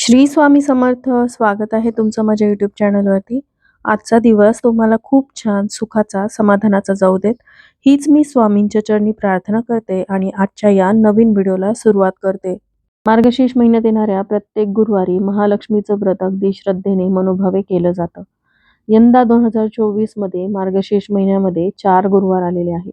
श्री स्वामी समर्थ स्वागत आहे तुमचं माझ्या युट्यूब चॅनलवरती आजचा दिवस तुम्हाला खूप छान सुखाचा समाधानाचा जाऊ देत. हीच मी स्वामींच्या चरणी प्रार्थना करते आणि आजच्या या नवीन व्हिडिओला सुरुवात करते. मार्गशीर्ष महिन्यात येणाऱ्या प्रत्येक गुरुवारी महालक्ष्मीचं व्रत अगदी श्रद्धेने मनोभावे केलं जातं. यंदा दोन हजार चोवीसमध्ये मार्गशीर्ष महिन्यामध्ये चार गुरुवार आलेले आहेत.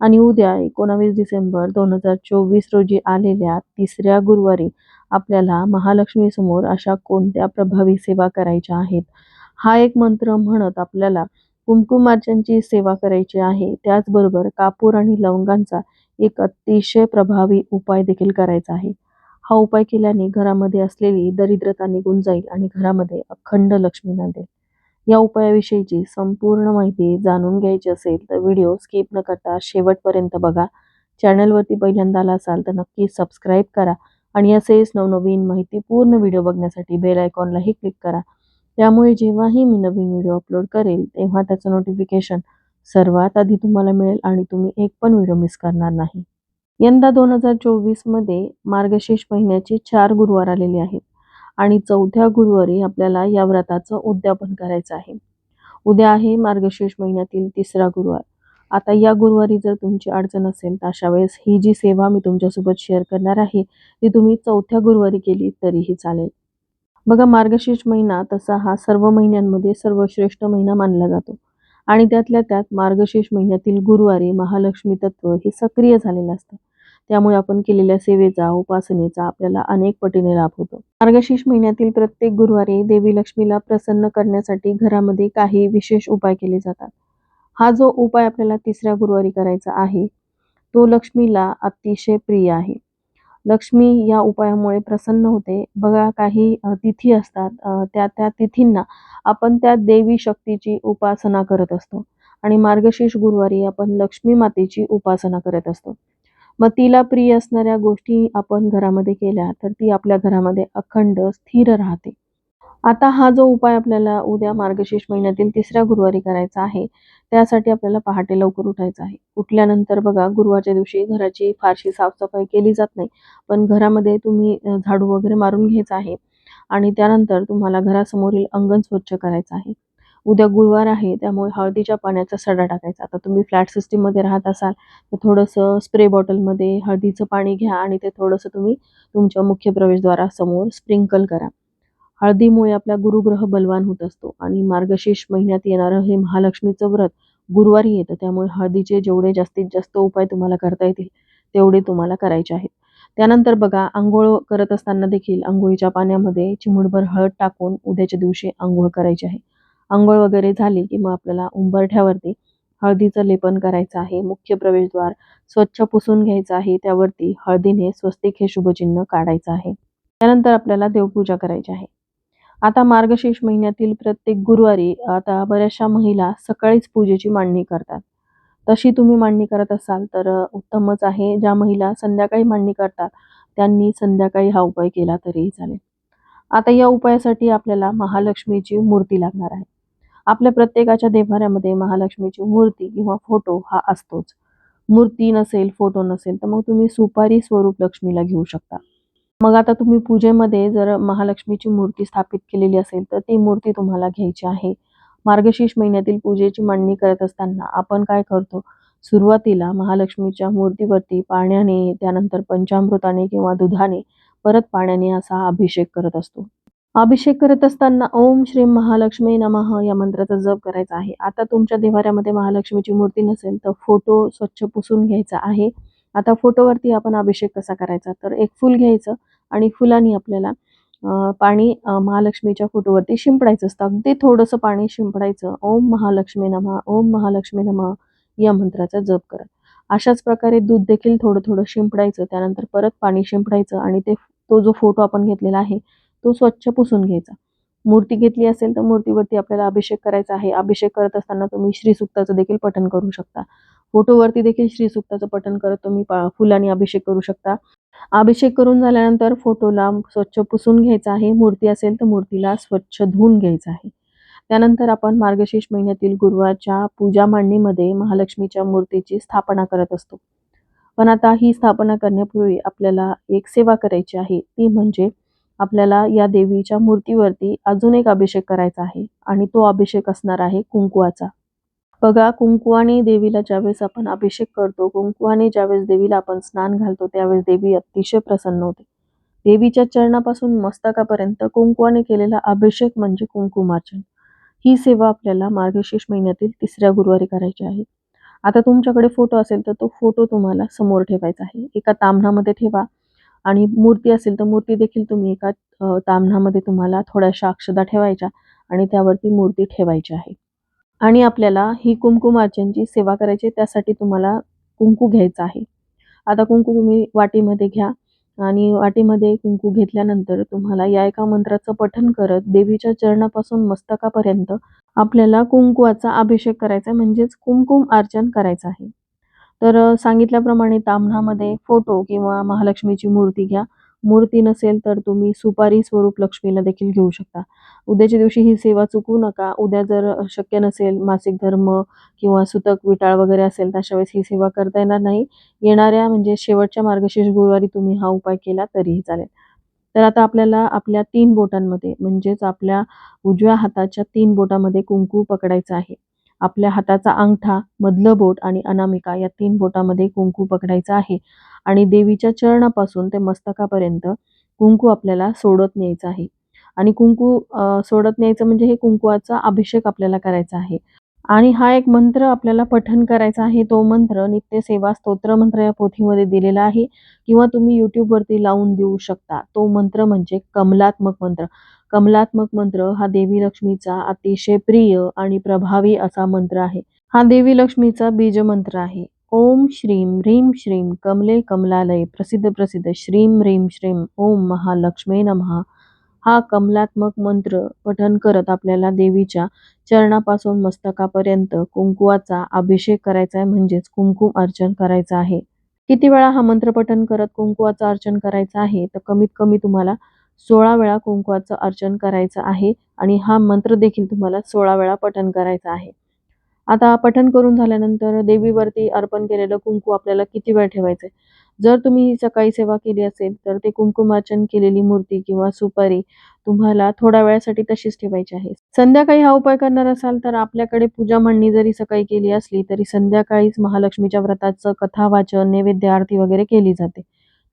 आणि उद्या एकोणावीस डिसेंबर दोन हजार चोवीस रोजी आलेल्या तिसऱ्या गुरुवारी आपल्याला महालक्ष्मीसमोर अशा कोणत्या प्रभावी सेवा करायच्या आहेत? हा एक मंत्र म्हणत आपल्याला कुंकुमार्चनची सेवा करायची आहे. त्याचबरोबर कापूर आणि लवंगांचा एक अतिशय प्रभावी उपाय देखील करायचा आहे. हा उपाय केल्याने घरामध्ये असलेली दरिद्रता निघून जाईल आणि घरामध्ये अखंड लक्ष्मी नांदेल. या उपायाविषयीची संपूर्ण माहिती जाणून घ्यायची असेल तर व्हिडिओ स्किप न करता शेवटपर्यंत बघा. चॅनलवरती पहिल्यांदा आला असाल तर नक्की सबस्क्राईब करा. आणि असेच नवनवीन माहितीपूर्ण व्हिडिओ बघण्यासाठी बेल आयकॉनलाही क्लिक करा. त्यामुळे जेव्हाही मी नवीन व्हिडिओ अपलोड करेल तेव्हा त्याचं नोटिफिकेशन सर्वात आधी तुम्हाला मिळेल आणि तुम्ही एक पण व्हिडिओ मिस करणार नाही. यंदा दोन हजार चोवीसमध्ये मार्गशीर्ष महिन्याचे चार गुरुवार आलेले आहेत आणि चौथ्या गुरुवारी आपल्याला या व्रताचं उद्यापन करायचं आहे. उद्या आहे मार्गशीर्ष महिन्यातील तिसरा गुरुवार. आता या गुरुवारी जर तुमची अडचण असेल तर अशा वेळेस ही जी सेवा मी तुमच्यासोबत शेअर करणार आहे ती तुम्ही चौथ्या गुरुवारी केली तरीही चालेल. बघा मार्गशीर्ष महिना तसा हा सर्व महिन्यांमध्ये सर्वश्रेष्ठ महिना मानला जातो. आणि त्यातल्या त्यात मार्गशीर्ष महिन्यातील गुरुवारी महालक्ष्मी तत्व हे सक्रिय झालेलं असतं. त्यामुळे आपण केलेल्या सेवेचा उपासनेचा आपल्याला अनेक पटीने लाभ होतो. मार्गशीर्ष महिन्यातील प्रत्येक गुरुवारी देवी लक्ष्मीला प्रसन्न करण्यासाठी घरामध्ये काही विशेष उपाय केले जातात. हा जो उपाय आपल्याला तिसऱ्या गुरुवारी करायचा आहे तो लक्ष्मीला अतिशय प्रिय आहे. लक्ष्मी या उपायामुळे प्रसन्न होते. बघा काही तिथी असतात त्या त्या तिथींना आपण त्या देवी शक्तीची उपासना करत असतो आणि मार्गशीर्ष गुरुवारी आपण लक्ष्मी मातेची उपासना करत असतो. मग तिला प्रिय असणाऱ्या गोष्टी आपण घरामध्ये केल्या तर ती आपल्या घरामध्ये अखंड स्थिर राहते. आता हा जो उपाय आपल्याला उद्या मार्गशीर्ष महिन्यातील तिसऱ्या गुरुवारी करायचा आहे त्यासाठी आपल्याला पहाटे लवकर उठायचं आहे. उठल्यानंतर बघा गुरुवारच्या दिवशी घराची फारशी साफसफाई केली जात नाही पण घरामध्ये तुम्ही झाडू वगैरे मारून घ्यायचं आहे आणि त्यानंतर तुम्हाला घरासमोरील अंगण स्वच्छ करायचं आहे. उद्या गुरुवार आहे त्यामुळे हळदीच्या पाण्याचा सडा टाकायचा. आता तुम्ही फ्लॅट सिस्टीममध्ये राहत असाल तर थोडंसं स्प्रे बॉटलमध्ये हळदीचं पाणी घ्या आणि ते थोडंसं तुम्ही तुमच्या मुख्य प्रवेशद्वारासमोर स्प्रिंकल करा. हळदीमुळे आपला गुरुग्रह बलवान होत असतो आणि मार्गशीर्ष महिन्यात येणारं हे महालक्ष्मीचं व्रत गुरुवारी येतं. त्यामुळे हळदीचे जेवढे जास्तीत जास्त उपाय तुम्हाला करता येतील तेवढे तुम्हाला करायचे आहेत. त्यानंतर बघा आंघोळ करत असताना देखील आंघोळीच्या पाण्यामध्ये चिमुडभर हळद टाकून उद्याच्या दिवशी आंघोळ करायची आहे. आंघोळ वगैरे झाली की मग आपल्याला उंबरठ्यावरती हळदीचं लेपन करायचं आहे. मुख्य प्रवेशद्वार स्वच्छ पुसून घ्यायचं आहे. त्यावरती हळदीने स्वस्तिक हे शुभचिन्ह काढायचं आहे. त्यानंतर आपल्याला देवपूजा करायची आहे. आता मार्गशीर्ष महिन्यातील प्रत्येक गुरुवारी आता बऱ्याचशा महिला सकाळीच पूजेची मांडणी करतात. तशी तुम्ही मांडणी करत असाल तर उत्तमच आहे. ज्या महिला संध्याकाळी मांडणी करतात त्यांनी संध्याकाळी हा उपाय केला तरीही चालेल. आता या उपायासाठी आपल्याला महालक्ष्मीची मूर्ती लागणार आहे. आपल्या प्रत्येकाच्या देवाऱ्यामध्ये महालक्ष्मीची मूर्ती किंवा फोटो हा असतोच. मूर्ती नसेल फोटो नसेल तर मग तुम्ही सुपारी स्वरूप लक्ष्मीला घेऊ शकता. मग आता तुम्ही पूजेमध्ये जर महालक्ष्मीची मूर्ती स्थापित केलेली असेल तर ती मूर्ती तुम्हाला घ्यायची आहे. मार्गशीर्ष महिन्यातील पूजेची मांडणी करत असताना आपण काय करतो? सुरुवातीला महालक्ष्मीच्या मूर्तीवरती पाण्याने त्यानंतर पंचामृताने किंवा दुधाने परत पाण्याने असा अभिषेक करत असतो. अभिषेक करत असताना ओम श्री महालक्ष्मी नमः या मंत्राचा जप करायचा आहे. आता तुमच्या देवाऱ्यामध्ये महालक्ष्मीची मूर्ती नसेल तर फोटो स्वच्छ पुसून घ्यायचा आहे. आता फोटोवरती आपण अभिषेक कसा करायचा? तर एक फूल घ्यायचं आणि फुलांनी आपल्याला पाणी महालक्ष्मीच्या फोटोवरती शिंपडायचं असतं. अगदी थोडंसं पाणी शिंपडायचं. ओम महालक्ष्मी नमा ओम महालक्ष्मी नमा या मंत्राचा जप करत अशाच प्रकारे दूध देखील थोडं थोडं शिंपडायचं. त्यानंतर परत पाणी शिंपडायचं आणि ते तो जो फोटो आपण घेतलेला आहे तो स्वच्छ पुसून घ्यायचा. मूर्ती घेतली असेल तर मूर्तीवरती आपल्याला अभिषेक करायचा आहे. अभिषेक करत असताना तुम्ही श्रीसुक्ताचं देखील पठण करू शकता. फोटोवरती देखील श्रीसुक्ताचं पठण करत तुम्ही फुलांनी अभिषेक करू शकता. अभिषेक करून झाल्यानंतर फोटोला स्वच्छ पुसून घ्यायचा आहे. मूर्ती असेल तर मूर्तीला स्वच्छ धुवून घ्यायचं आहे. त्यानंतर आपण मार्गशीर्ष महिन्यातील गुरुवारच्या पूजा मांडणीमध्ये महालक्ष्मीच्या मूर्तीची स्थापना करत असतो. पण आता ही स्थापना करण्यापूर्वी आपल्याला एक सेवा करायची आहे. ती म्हणजे आपल्याला या देवीच्या मूर्तीवरती अजून एक अभिषेक करायचा आहे आणि तो अभिषेक असणार आहे कुंकुवाचा बघा कुंकुवाने देवीला ज्यावेळेस आपण अभिषेक करतो कुंकुवाने ज्यावेळेस देवीला आपण स्नान घालतो त्यावेळेस देवी अतिशय प्रसन्न होते. देवीच्या चरणापासून मस्तकापर्यंत कुंकुवाने केलेला अभिषेक म्हणजे कुंकुमार्चन. ही सेवा आपल्याला मार्गशीर्ष महिन्यातील तिसऱ्या गुरुवारी करायची आहे. आता तुमच्याकडे फोटो असेल तर तो फोटो तुम्हाला समोर ठेवायचा आहे. एका तांबणामध्ये ठेवा. आणि मूर्ती असेल तर मूर्ती देखील तुम्ही एका तामणामध्ये तुम्हाला थोड्याशा अक्षदा ठेवायच्या आणि त्यावरती मूर्ती ठेवायची आहे. आणि आपल्याला ही कुंकुमार्चनची सेवा करायची आहे, त्यासाठी तुम्हाला कुंकू घ्यायचं आहे. आता कुंकू तुम्ही वाटीमध्ये घ्या आणि वाटीमध्ये कुंकू घेतल्यानंतर तुम्हाला या एका मंत्राचं पठन करत देवीच्या चरणापासून मस्तकापर्यंत आपल्याला कुंकुवाचा अभिषेक करायचा म्हणजेच कुंकुम अर्चन करायचं आहे. तर सांगितल्याप्रमाणे ताम्हणामध्ये फोटो किंवा महालक्ष्मीची मूर्ती घ्या. मूर्ती नसेल तर तुम्ही सुपारी स्वरूप लक्ष्मीला देखील घेऊ शकता. उद्याच्या दिवशी ही सेवा चुकवू नका. उद्या जर शक्य नसेल मासिक धर्म किंवा सुतक विटाळ वगैरे असेल तर अशा वेळेस ही सेवा करता येणार नाही. येणाऱ्या म्हणजे शेवटच्या मार्गशीर्ष गुरुवारी तुम्ही हा उपाय केला तरीही चालेल. तर आता आपल्याला आपल्या तीन बोटांमध्ये म्हणजेच आपल्या उजव्या हाताच्या तीन बोटामध्ये कुंकू पकडायचं आहे. आपल्या हाताचा अंगठा मधलं बोट आणि अनामिका या तीन बोटामध्ये कुंकू पकडायचं आहे आणि देवीच्या चरणापासून ते मस्तकापर्यंत कुंकू आपल्याला सोडत न्यायचं आहे. आणि कुंकू सोडत न्यायचं म्हणजे हे कुंकुवाचा अभिषेक आपल्याला करायचा आहे. आणि हा एक मंत्र आपल्याला पठन करायचा आहे. तो मंत्र नित्य सेवा स्तोत्र मंत्र या पोथीमध्ये दिलेला आहे. किंवा तुम्ही युट्यूबवरती लावून देऊ शकता. तो मंत्र म्हणजे कमलात्मक मंत्र. कमलात्मक मंत्र हा देवी लक्ष्मीचा अतिशय प्रिय आणि प्रभावी असा मंत्र आहे. हा देवी लक्ष्मीचा बीज मंत्र आहे. ओम श्रीम ह्रीम श्रीम कमले कमलालय प्रसिद्ध प्रसिद्ध श्रीम ह्रीम श्रीम ओम महालक्ष्मी नमः. हा कमलात्मक मंत्र पठन करत आपल्याला देवीच्या चरणापासून मस्तकापर्यंत कुंकुवाचा अभिषेक करायचा आहे म्हणजेच कुंकुम अर्चन करायचं आहे. किती वेळा हा मंत्र पठन करत कुंकुवाचं अर्चन करायचं आहे तर कमीत कमी तुम्हाला सोळा वेळा कुंकवाचं अर्चन करायचं आहे आणि हा मंत्र देखील तुम्हाला सोळा वेळा पठन करायचा आहे. आता पठन करून झाल्यानंतर देवीवरती अर्पण केलेलं कुंकू आपल्याला किती वेळ ठेवायचं आहे जर तुम्ही सकाळी सेवा केली असेल तर ते कुंकुमार्चन केलेली मूर्ती किंवा सुपारी तुम्हाला थोड्या वेळासाठी तशीच ठेवायची आहे. संध्याकाळी हा उपाय करणार असाल तर आपल्याकडे पूजा म्हणणी जरी सकाळी केली असली तरी संध्याकाळीच महालक्ष्मीच्या व्रताचं कथा वाचन नैवेद्य आरती वगैरे केली जाते.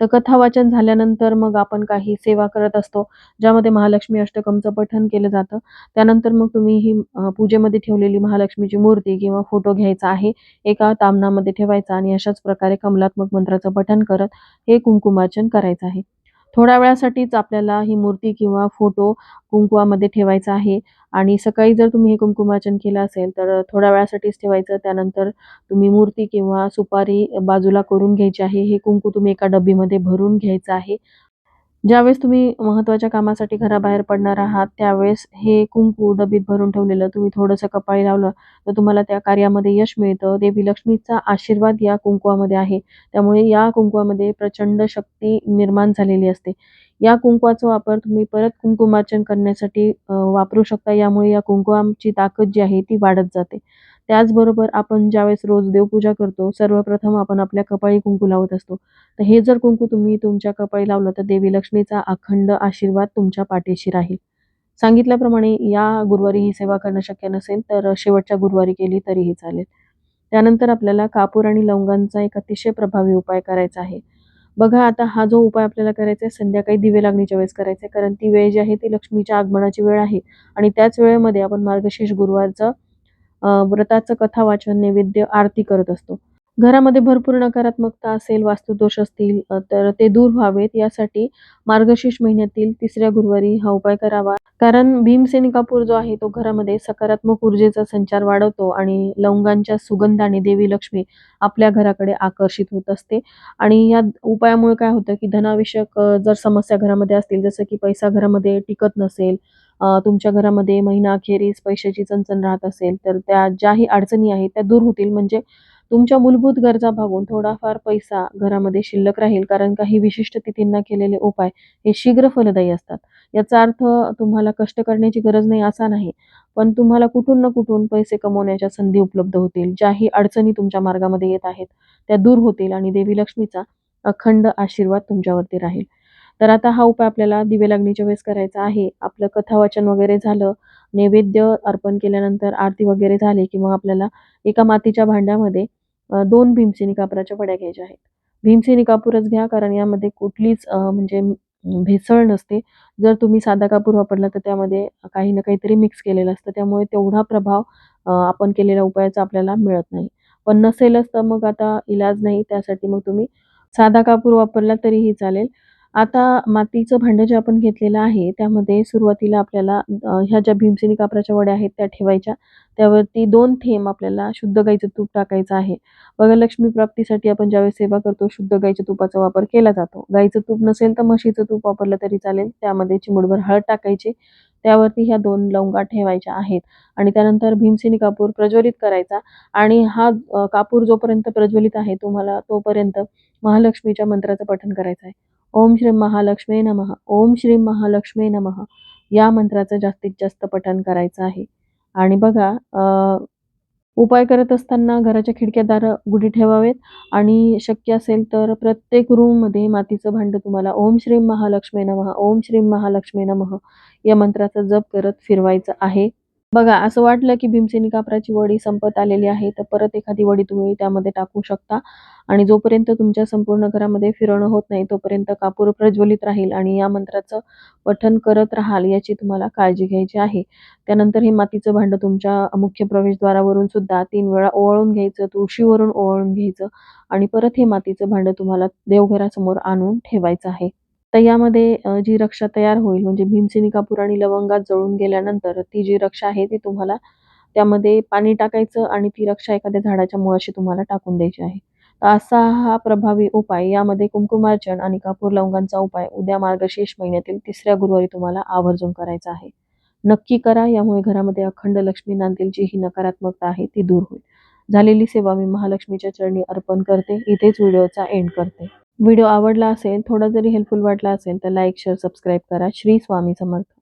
तर कथा वाचन झाल्यानंतर मग आपण काही सेवा करत असतो ज्यामध्ये महालक्ष्मी अष्टकमचं पठण केलं जातं. त्यानंतर मग तुम्ही ही पूजेमध्ये ठेवलेली महालक्ष्मीची मूर्ती किंवा फोटो घ्यायचा आहे एका तामणामध्ये ठेवायचा आणि अशाच प्रकारे कमलात्मक मंत्राचं पठण करत हे कुंकुमार्चन करायचं आहे. थोड्या वेळासाठीच आपल्याला ही मूर्ती किंवा फोटो कुंकुवामध्ये ठेवायचा आहे. आणि सकाळी जर तुम्ही हे कुंकुमार्चन केलं असेल तर थोड्या वेळासाठीच ठेवायचं. त्यानंतर तुम्ही मूर्ती किंवा सुपारी बाजूला करून घ्यायची आहे. हे कुंकू तुम्ही एका डब्बीमध्ये भरून घ्यायचं आहे. ज्यावेळेस तुम्ही महत्त्वाच्या कामासाठी घराबाहेर पडणार आहात त्यावेळेस हे कुंकू डबीत भरून ठेवलेलं तुम्ही थोडंसं कपाळी लावलं तर तुम्हाला त्या कार्यामध्ये यश मिळतं. देवी लक्ष्मीचा आशीर्वाद या कुंकुवामध्ये आहे. त्यामुळे या कुंकुवामध्ये प्रचंड शक्ती निर्माण झालेली असते. या कुंकवाचा वापर तुम्ही परत कुंकुमार्चन करण्यासाठी वापरू शकता. यामुळे या कुंकुवाची ताकद जी आहे ती वाढत जाते. त्याचबरोबर आपण ज्यावेळेस रोज देवपूजा करतो सर्वप्रथम आपण आपल्या कपाळी कुंकू लावत असतो. तर हे जर कुंकू तुम्ही तुमच्या कपाळी लावलं तर देवी लक्ष्मीचा अखंड आशीर्वाद तुमच्या पाठीशी राहील. सांगितल्याप्रमाणे या गुरुवारी ही सेवा करणं शक्य नसेल तर शेवटच्या गुरुवारी केली तरीही चालेल. त्यानंतर आपल्याला कापूर आणि लवंगांचा एक अतिशय प्रभावी उपाय करायचा आहे. बघा आता हा जो उपाय आपल्याला करायचा आहे संध्याकाळी दिवे लागणीच्या वेळेस करायचा आहे कारण ती वेळ जी आहे ती लक्ष्मीच्या आगमनाची वेळ आहे. आणि त्याच वेळेमध्ये आपण मार्गशीर्ष गुरुवारचं व्रताचं कथा वाचन नैवेद्य आरती करत असतो. घरामध्ये भरपूर नकारात्मकता असेल वास्तुदोष असतील तर ते दूर व्हावेत. यासाठी मार्गशीर्ष महिन्यातील तिसऱ्या गुरुवारी हा उपाय करावा. कारण भीमसेन कापूर जो आहे तो घरामध्ये सकारात्मक ऊर्जेचा संचार वाढवतो आणि लवंगांच्या सुगंधाने देवी लक्ष्मी आपल्या घराकडे आकर्षित होत असते. आणि या उपायामुळे काय होतं की धनाविषयक जर समस्या घरामध्ये असतील जसं की पैसा घरामध्ये टिकत नसेल तुमच्या घरामध्ये महिना अखेरीस पैशाची चणचण राहत असेल तर त्या ज्याही अडचणी आहेत त्या दूर होतील. म्हणजे तुमच्या मूलभूत गरजा भागून थोडाफार पैसा घरामध्ये शिल्लक राहील कारण काही विशिष्ट तिथींना केलेले उपाय हे शीघ्र फलदायी असतात. याचा अर्थ तुम्हाला कष्ट करण्याची गरज नाही असा नाही. पण तुम्हाला कुठून ना कुठून पैसे कमवण्याच्या संधी उपलब्ध होतील. ज्याही अडचणी तुमच्या मार्गामध्ये येत आहेत त्या दूर होतील आणि देवी लक्ष्मीचा अखंड आशीर्वाद तुमच्यावरती राहील. तर आता हा उपाय आपल्याला दिवे लागणीच्या वेळेस करायचा आहे. आपलं कथावाचन वगैरे झालं नैवेद्य अर्पण केल्यानंतर आरती वगैरे झाली की मग आपल्याला एका मातीच्या भांड्यामध्ये दोन भीमसेनी कापराच्या वड्या घ्यायच्या आहेत. भीमसेनी कापूरच घ्या कारण यामध्ये कुठलीच म्हणजे भेसळ नसते. जर तुम्ही साधा कापूर वापरला तर त्यामध्ये काही ना काहीतरी मिक्स केलेलं असतं. त्यामुळे तेवढा प्रभाव आपण केलेल्या उपायाचा आपल्याला मिळत नाही. पण नसेलच तर मग आता इलाज नाही त्यासाठी मग तुम्ही साधा कापूर वापरला तरीही चालेल. आता मातीचं भांडं जे आपण घेतलेलं आहे त्यामध्ये सुरुवातीला आपल्याला ह्या ज्या भीमसेनी कापराच्या वड्या आहेत त्या ठेवायच्या. त्यावरती दोन थेंब आपल्याला शुद्ध गाईचं तूप टाकायचं आहे. बघा लक्ष्मी प्राप्तीसाठी आपण ज्यावेळेस सेवा करतो शुद्ध गाईच्या तुपाचा वापर केला जातो. गाईचं तूप नसेल तर म्हशीचं तूप वापरलं तरी चालेल. त्यामध्ये चिमुडभर हळद टाकायची. त्यावरती ह्या दोन लवंगा ठेवायच्या आहेत. आणि त्यानंतर भीमसेनी कापूर प्रज्वलित करायचा. आणि हा कापूर जोपर्यंत प्रज्वलित आहे तुम्हाला तोपर्यंत महालक्ष्मीच्या मंत्राचं पठण करायचं आहे. ओम श्री महालक्ष्मी नमः. ओम श्री महालक्ष्मी नमः. या मंत्राचं जास्तीत जास्त पठण करायचं आहे. आणि बघा अ, उपाय करत असताना घराच्या खिडक्या दारं गुढी ठेवावेत. आणि शक्य असेल तर प्रत्येक रूममध्ये मातीचं भांडं तुम्हाला ओम श्री महालक्ष्मी नमः ओम श्री महालक्ष्मी नमः या मंत्राचा जप करत फिरवायचं आहे. बघा असं वाटलं की भीमसेनी कापराची वडी संपत आलेली आहे तर परत एखादी वडी तुम्ही त्यामध्ये टाकू शकता. आणि जोपर्यंत तुमच्या संपूर्ण घरामध्ये फिरवणं होत नाही तोपर्यंत कापूर प्रज्वलित राहील आणि या मंत्राचं पठन करत राहाल याची तुम्हाला काळजी घ्यायची आहे. त्यानंतर हे मातीचं भांडं तुमच्या मुख्य प्रवेशद्वारावरून सुद्धा तीन वेळा ओवाळून घ्यायचं तुळशीवरून ओवाळून घ्यायचं आणि परत हे मातीचं भांडं तुम्हाला देवघरासमोर आणून ठेवायचं आहे. तर यामध्ये जी रक्षा तयार होईल म्हणजे भीमसेनी कापूर आणि लवंगात जळून गेल्यानंतर ती जी रक्षा आहे ती तुम्हाला त्यामध्ये पाणी टाकायचं आणि ती रक्षा एखाद्या झाडाच्या मुळाशी तुम्हाला टाकून द्यायची आहे. तर असा हा प्रभावी उपाय यामध्ये कुंकुमार्चन आणि कापूर लवंगांचा उपाय उद्या मार्गशीर्ष महिन्यातील तिसऱ्या गुरुवारी तुम्हाला आवर्जून करायचा आहे. नक्की करा यामुळे घरामध्ये अखंड लक्ष्मी नांदेल जी ही नकारात्मकता आहे ती दूर होईल. झालेली सेवा मी महालक्ष्मीच्या चरणी अर्पण करते. इथेच व्हिडिओचा एंड करते. व्हिडिओ आवडला असेल थोडा जरी हेल्पफुल वाटला असेल तर लाईक शेअर सबस्क्राईब करा. श्री स्वामी समर्थ.